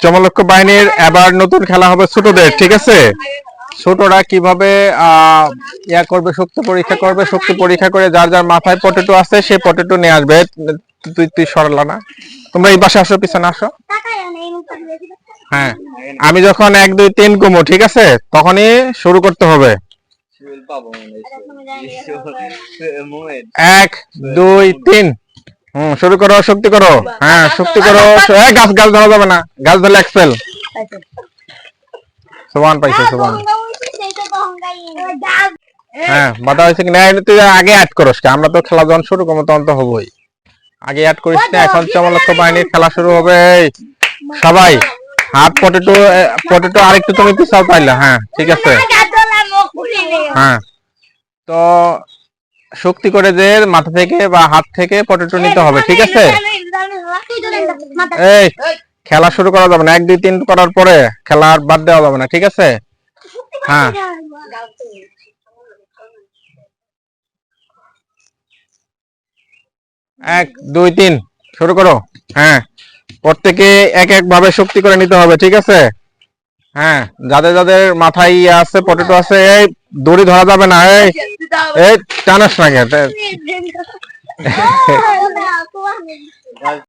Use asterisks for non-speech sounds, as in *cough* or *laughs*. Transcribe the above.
চমলক্ষ বাহিনীর এবার নতুন খেলা হবে ছোটদের ঠিক আছে? ছোটরা কীভাবে আহ, ইয়া করবে শক্তি পরীক্ষা করবে শক্তি পরীক্ষা করে যার যার মাথায় পটেটো আছে সেই পটেটো নিয়ে আসবে। তুই তুই সরলা না। তোমরা এই পাশে আসো পিছনে আসো। হ্যাঁ আমি যখন এক দুই তিন কমো ঠিক আছে? তখনই শুরু করতে হবে। এক দুই তিন। হুম শুরু করো শক্তি করো। হ্যাঁ শক্তি করো। এই গাছ গাছ ধরা যাবে না। গাছ ধরলে এক্সেল সমান পাইছে সমান হ্যাঁ বাধা হয়েছে কি না তুই আগে অ্যাড করিস আমরা তো খেলা যখন শুরু করব তখন তো হবই। আগে অ্যাড করিস না এখন চমলক্ষ বাহিনীর খেলা শুরু হবে। সবাই হাত পটেটো পটেটো আরেকটু তুমি পিছাও পাইলা হ্যাঁ ঠিক আছে। হ্যাঁ। তো শক্তি করে যে মাথা থেকে বা হাত থেকে পটেটো নিতে হবে ঠিক আছে? এই খেলা শুরু করা যাবে না এক দুই তিন করার পরে খেলা আর বাদ দেওয়া যাবে না ঠিক আছে? হ্যাঁ। এক দুই তিন শুরু করো। হ্যাঁ প্রত্যেকে এক এক ভাবে শক্তি করে নিতে হবে ঠিক আছে? হ্যাঁ যাদের যাদের মাথায় ইয়ে আছে পটেটো আছে এই দড়ি ধরা যাবে না এই এই টানাস না *laughs* *laughs* *laughs*